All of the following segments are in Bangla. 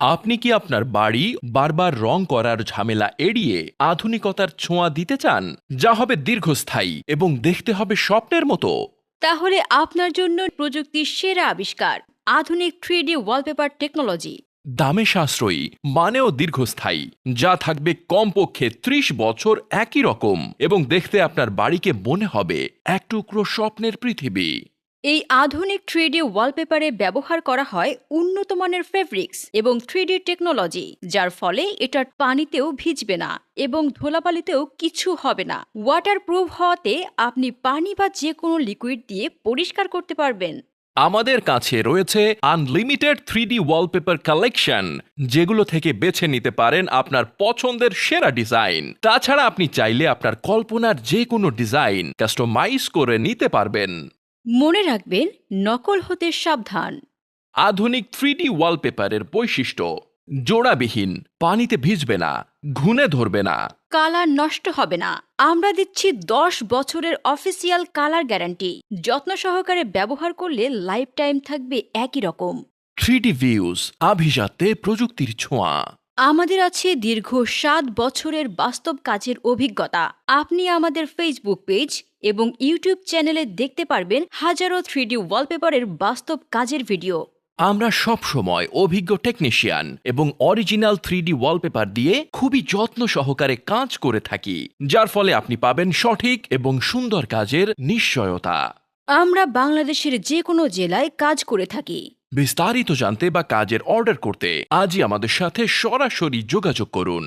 আপনি কি আপনার বাড়ি বারবার রং করার ঝামেলা এড়িয়ে আধুনিকতার ছোঁয়া দিতে চান? যা হবে দীর্ঘস্থায়ী এবং দেখতে হবে স্বপ্নের মতো। তাহলে আপনার জন্য প্রযুক্তির সেরা আবিষ্কার আধুনিক থ্রি ডি ওয়ালপেপার টেকনোলজি দামে সাশ্রয়ী মানেও দীর্ঘস্থায়ী যা থাকবে কমপক্ষে ত্রিশ বছর একই রকম এবং দেখতে আপনার বাড়িকে মনে হবে এক টুকরো স্বপ্নের পৃথিবী। এই আধুনিক থ্রি ডি ওয়ালপেপারে ব্যবহার করা হয় উন্নত মানের ফেব্রিক্স এবং থ্রি ডি টেকনোলজি যার ফলে এটা পানিতেও ভিজবে না এবং ধুলাবালিতেও কিছু হবে না। ওয়াটার প্রুফ হওয়াতে আপনি পানি বা যে কোনো লিকুইড দিয়ে পরিষ্কার করতে পারবেন। আমাদের কাছে রয়েছে unlimited three D wallpaper collection যেগুলো থেকে বেছে নিতে পারেন আপনার পছন্দের সেরা ডিজাইন তাছাড়া আপনি চাইলে আপনার কল্পনার যে কোনো ডিজাইন কাস্টমাইজ করে নিতে পারবেন। মনে রাখবেন নকল হতে সাবধান। আধুনিক থ্রি ডি ওয়ালপেপারের বৈশিষ্ট্য জোড়াবিহীন পানিতে ভিজবে না ঘুনে ধরবে না। কালার নষ্ট হবে না। আমরা দিচ্ছি দশ বছরের অফিসিয়াল কালার গ্যারান্টি। যত্ন সহকারে ব্যবহার করলে লাইফ টাইম থাকবে একই রকম। থ্রি ডি ভিউজ আভিজাত্যে প্রযুক্তির ছোঁয়া। আমাদের আছে দীর্ঘ সাত বছরের বাস্তব কাজের অভিজ্ঞতা। আপনি আমাদের ফেসবুক পেজ এবং ইউটিউব চ্যানেলে দেখতে পারবেন হাজারো থ্রি ওয়ালপেপারের বাস্তব কাজের ভিডিও। আমরা সব সময় অভিজ্ঞ টেকনিশিয়ান এবং অরিজিনাল থ্রি ওয়ালপেপার দিয়ে খুবই যত্ন সহকারে কাজ করে থাকি যার ফলে আপনি পাবেন সঠিক এবং সুন্দর কাজের নিশ্চয়তা। আমরা বাংলাদেশের যে কোনো জেলায় কাজ করে থাকি। বিস্তারিত জানতে বা কাজের অর্ডার করতে আজই আমাদের সাথে সরাসরি যোগাযোগ করুন।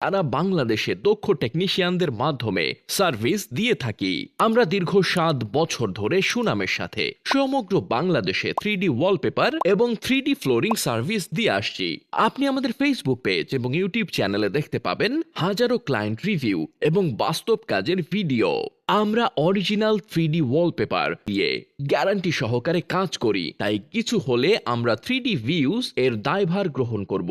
তারা বাংলাদেশে দক্ষ টেকনিশিয়ানদের মাধ্যমে সার্ভিস দিয়ে থাকি। আমরা দীর্ঘ সাত বছর ধরে সুনামের সাথে সমগ্র বাংলাদেশে থ্রি ওয়ালপেপার এবং থ্রি ফ্লোরিং সার্ভিস দিয়ে আসছি। আপনি আমাদের ফেসবুক পেজ এবং ইউটিউব চ্যানেলে দেখতে পাবেন হাজারো ক্লায়েন্ট রিভিউ এবং বাস্তব কাজের ভিডিও আমরা অরিজিনাল থ্রি ওয়ালপেপার দিয়ে গ্যারান্টি সহকারে কাজ করি, তাই কিছু হলে আমরা থ্রি ডি ভিউজ এর দায়ভার গ্রহণ করব।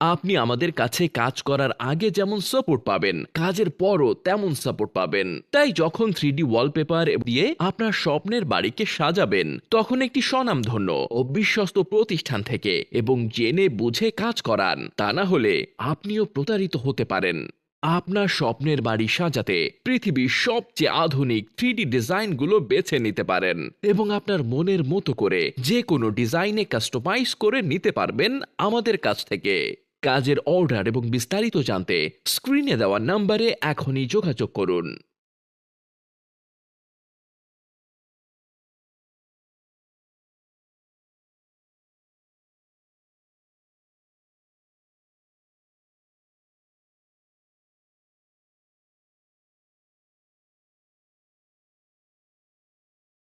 আপনি আমাদের কাছে কাজ করার আগে যেমন সাপোর্ট পাবেন, কাজের পরও তেমন সাপোর্ট পাবেন। তাই যখন থ্রি ডি ওয়ালপেপার দিয়ে আপনার স্বপ্নের বাড়িকে সাজাবেন, তখন একটি স্বনামধন্য ও বিশ্বস্ত প্রতিষ্ঠান থেকে এবং জেনে বুঝে কাজ করান। তা না হলে আপনিও প্রতারিত হতে পারেন। আপনার স্বপ্নের বাড়ি সাজাতে পৃথিবীর সবচেয়ে আধুনিক থ্রি ডি ডিজাইনগুলো বেছে নিতে পারেন এবং আপনার মনের মতো করে যে কোনো ডিজাইনে কাস্টমাইজ করে নিতে পারবেন আমাদের কাছ থেকে। কাজের অর্ডার এবং বিস্তারিত জানতে স্ক্রিনে দেওয়া নম্বরে এখনই যোগাযোগ করুন।